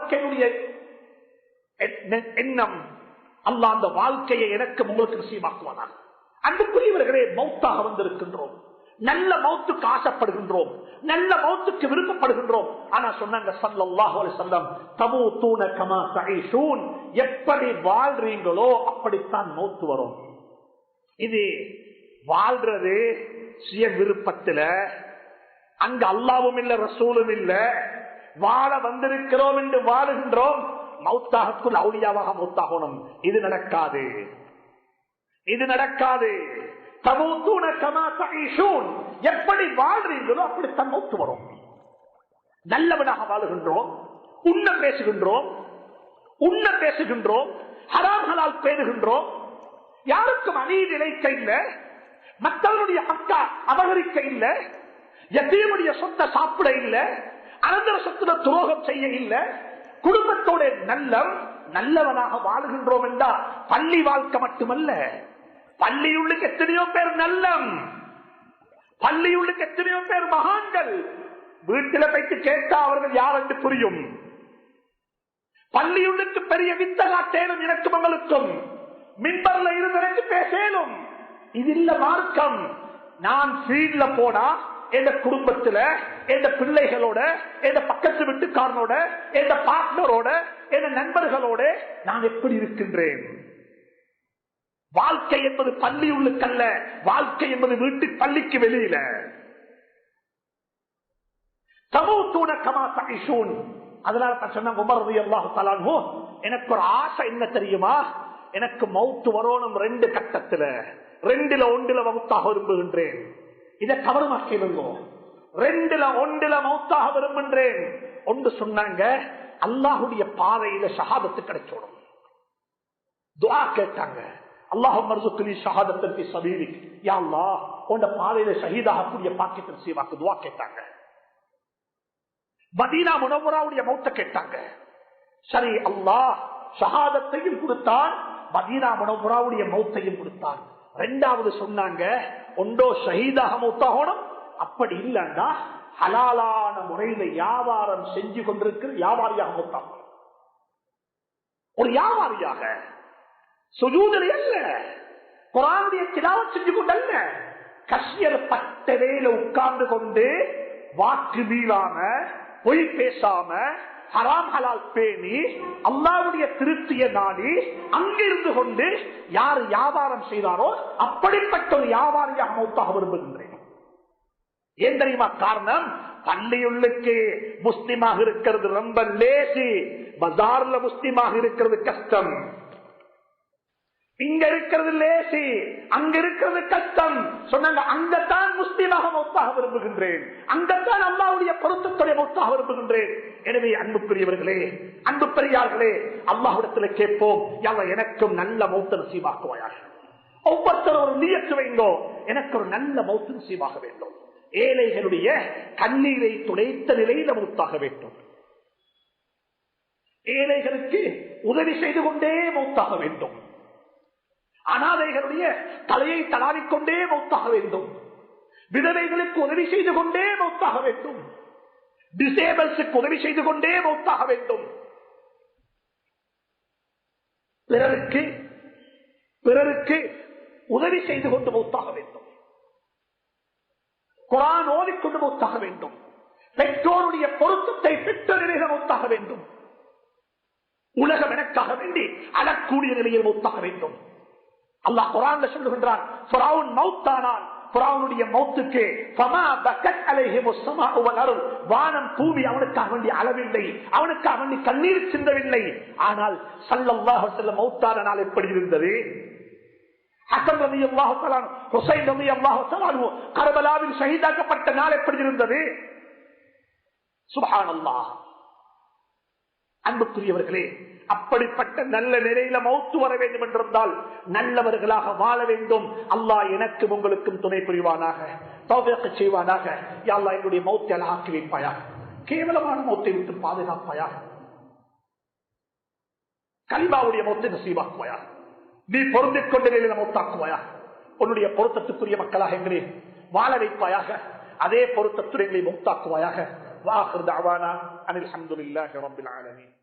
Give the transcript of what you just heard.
வாழ்க்கையுடைய எண்ணம் அல்ல அந்த வாழ்க்கையை எனக்கு உங்களுக்கு நசீபாக்குவானாக. அன்புக்குரியவர்களே மௌத்தாக வந்திருக்கின்றோம். நல்ல மௌத்துக்கு ஆசைப்படுகின்றோம். நல்ல மௌத்துக்கு விருப்பப்படுகின்றோம். ஆனா சொன்னாங்க ஸல்லல்லாஹு அலைஹி வஸல்லம் கமா தஈஷூன். எப்படி வாழ்றீங்களோ அப்படித்தான் மௌத்து வரும். இது வாழ்றது சுய விருப்பத்துல அங்க அல்லாவும் இல்ல ரசூலும் இல்ல வாழ வந்திருக்கிறோம் என்று வாழுகின்றோம். மௌத்தாகக்குள் அவுளியாவாக மௌத்தாகணும். இது நடக்காது. இது நடக்காது. எப்படி வாழ்றீங்களோ அப்படித்தான் மௌத்து வரும். நல்லவனாக வாழுகின்றோம். உண்ண பேசுகின்றோம். உண்ண பேசுகின்றோம். ஹராம்களால் பேணுகின்றோம். யாருக்கும் அநீதி இழைக்க இல்ல. மற்றவருடைய அக்கா அபகரிக்க இல்ல. எத்தையுடைய சொத்தை சாப்பிட இல்லை. அனந்தர துரோகம் செய்ய இல்லை குடும்பத்தோட நல்ல நல்லவனாக வாழுகின்றோம் என்றா பள்ளி வாழ்க்கை மட்டுமல்ல. பள்ளியுள்ளுக்கு எத்தனையோ பேர் நல்லம். பள்ளியுள்ளுக்கு எத்தனையோ பேர் மகான்கள். வீட்டில போயிட்டு கேட்டா அவர்கள் யார் என்று புரியும். பள்ளியுள்ளுக்கு பெரிய வித்த காட்டேனும் எனக்கும் உங்களுக்கும் மின்பர்ல இருந்து எனக்கு பேசேனும். இது இல்ல மார்க்கம். நான் ஃபீல்ட்ல போனா எந்த குடும்பத்துல எந்த பிள்ளைகளோட எந்த பக்கத்து வீட்டுக்காரனோட எந்த பார்ட்னரோட எந்த நண்பர்களோட நான் எப்படி இருக்கின்றேன்? வாழ்க்கை என்பது பள்ளி உள்ளுக்கல்ல வாழ்க்கை என்பது வீட்டு பள்ளிக்கு வெளியில. சமூத்தூன கமா தகிஷூன் அதனால சொன்னாங்க உமர் ரலியல்லாஹு தஆலா எனக்கு ஒரு ஆசை என்ன தெரியுமா? எனக்கு மவுத்து வரணும் ரெண்டு கட்டத்துல. ரெண்டுல ஒன்றுல வகுத்தாக விரும்புகின்றேன். இதை கவனமா கேளுங்க ரெண்டுல ஒன்றுல மௌத்தாக விரும்புகிறேன் ஒன்று சொன்னாங்க அல்லாஹுடைய பாதையில சகாதத்து கிடைச்சோடும். துவா கேட்டாங்க அல்லாஹும் மர்சுக்குலி சகாதத்தி சபீலி யா அல்லாஹ் உன்ட பாதையில சகிதாகக்கூடிய பாக்கியத்தை சீவாக்கு துவா கேட்டாங்க. மதீனா முனவராவுடைய மௌத்த கேட்டாங்க. சரி அல்லாஹ் ஷஹாதத்தையும் கொடுத்தான் மதீனா முனவராவுடைய மௌத்தையும் கொடுத்தான். ரெண்டாவது சொன்னாங்க ஒன்றோ ஷஹீதாக மௌத்தாகணும் அப்படி இல்லைன்னா ஹலாலான முறையில வியாபாரம் செஞ்சு கொண்டிருக்கிற வியாபாரியாக மௌத்தாகணும் ஒரு வியாபாரியாக சுஜூதரை அல்ல குரானுடைய திலாவத் செஞ்சு கொண்டல்ல கஷ்யர் பட்டவேல உட்கார்ந்து கொண்டு வாக்கு வீழாம பொய் பேசாம ஹராம் ஹலால் பேணி அல்லாவுடைய திருத்திய நாடி அங்கிருந்து கொண்டு யார் வியாபாரம் செய்தாரோ அப்படிப்பட்ட ஒரு வியாபாரியாக மௌத்தாக விரும்புகின்றேன் ஏன் தெரியுமா காரணம்? பள்ளியுள்ளுக்கு முஸ்லிமாக இருக்கிறது ரொம்ப லேசி பஜார்ல முஸ்லிமாக இருக்கிறது கஷ்டம். இங்க இருக்கிறது லேசி அங்க இருக்கிறது கஷ்டம். சொன்னாங்க அங்கத்தான் முஸ்லீமாக மொத்தாக விரும்புகின்றேன். அங்கத்தான் அல்லாவுடைய பொருத்தத்துடைய மொத்தாக விரும்புகின்றேன். எனவே அன்புக்குரியவர்களே அன்பு பெரியார்களே அல்லாஹிடத்தில் கேட்போம் யாவ எனக்கும் நல்ல மௌத்த நசீவாக்குவாயாக ஒவ்வொருத்தரும் ஒரு நீயத்து வைங்கோ எனக்கு ஒரு நல்ல மௌத்த நசீவாக வேண்டும். ஏழைகளுடைய கண்ணீரை துடைத்த நிலையில மௌத்தாக வேண்டும். ஏழைகளுக்கு உதவி செய்து கொண்டே மௌத்தாக வேண்டும். அனாதைகளுடைய தலையை தளாவிக்கொண்டே மௌத்தாக வேண்டும். விதவைகளுக்கு உதவி செய்து கொண்டே மௌத்தாக வேண்டும். டிசேபிள்ஸுக்கு உதவி செய்து கொண்டே மௌத்தாக வேண்டும். பிறருக்கு பிறருக்கு உதவி செய்து கொண்டு மௌத்தாக வேண்டும். குரான் ஓதிக்கொண்டு மௌத்தாக வேண்டும். பெற்றோருடைய பொருத்தத்தை பெற்ற நிலையில மௌத்தாக வேண்டும். உலகம் எனக்காக வேண்டி அழக்கூடிய நிலையில் மௌத்தாக வேண்டும். அல்லாஹ் குரான்ல சொல்லுகின்றான் ஃபிரௌன் மௌத்தானான் ஃபிரௌனுடைய மௌத்துக்கு ஃபமா பக்கத் அலைஹிமு வானம் பூமி அவனுக்காக வேண்டி அளவில்லை அவனுக்காக வேண்டி கண்ணீர் சிந்தவில்லை. ஆனால் ஸல்லல்லாஹு அலைஹி வஸல்லம் மௌத்தான நாள் எப்படி இருந்தது? ஹசன் ரலியல்லாஹு தஆலா ஹுசைன் ரலியல்லாஹு தஆலா கர்பலாவில் ஷஹீதாக்கப்பட்ட நாள் எப்படி இருந்தது? சுப்ஹானல்லாஹ். அன்புக்குரியவர்களே அப்படிப்பட்ட நல்ல நிலையில மௌத்து வர வேண்டும் என்றிருந்தால் நல்லவர்களாக வாழ வேண்டும். அல்லாஹ் எனக்கும் உங்களுக்கும் துணை புரிவானாக தௌபியக்க செய்வானாக. யாழ்லா என்னுடைய மௌத்தை ஆக்கி வைப்பாயா? கேவலமான மௌத்தை விட்டு பாதுகாப்பாயா? கலிமாவுடைய மௌத்தை நசீவாக்குவாயா நீ பொருந்திக் கொண்ட நிலையில மௌத்தாக்குவாயா உன்னுடைய பொருத்தத்துக்குரிய மக்களாக எங்களே வாழ வைப்பாயாக அதே பொருத்தத்துறை எங்களை மௌத்தாக்குவாயாக வாஹர் தாவானா அனில் அஹமதுல்லாஹி ரபில் ஆலமீன்.